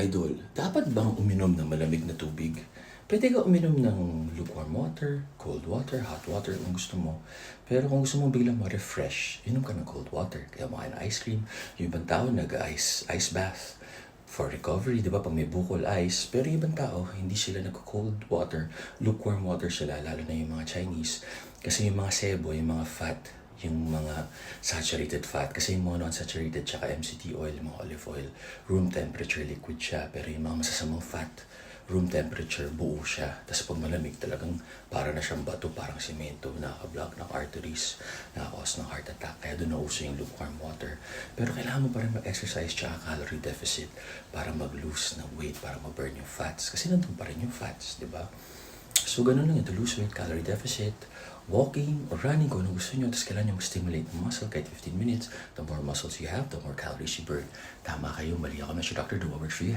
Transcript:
Idol, dapat bang uminom ng malamig na tubig? Pwede ka uminom ng lukewarm water, cold water, hot water kung gusto mo. Pero kung gusto mo biglang ma-refresh, inom ka ng cold water. Kaya makain ice cream. Yung ibang tao nag-ice ice bath for recovery, di ba? Pag may bukol ice. Pero ibang tao, hindi sila nag-cold water. Lukewarm water sila, lalo na yung mga Chinese. Kasi yung mga sebo, yung mga fat, yung mga saturated fat. Kasi yung mga non-saturated tsaka MCT oil, mga olive oil, room temperature liquid siya. Pero yung mga masasamang fat, room temperature, buo siya. Tapos pag malamig, talagang para na siyang bato, parang simento, nakaka-block ng arteries, nakaka-cause ng heart attack. Kaya doon nauso yung lukewarm water. Pero kailangan mo pa rin mag-exercise tsaka calorie deficit para mag-lose ng weight, para ma-burn yung fats. Kasi nandun pa rin yung fats, di ba? So, ganun lang yun. To lose weight, calorie deficit, walking, or running kung ano gusto nyo. Tapos kailangan nyo mag-stimulate ng muscle kahit 15 minutes. The more muscles you have, the more calories you burn. Tama kayo, mali ako. Mr. Dr. Do what works for you.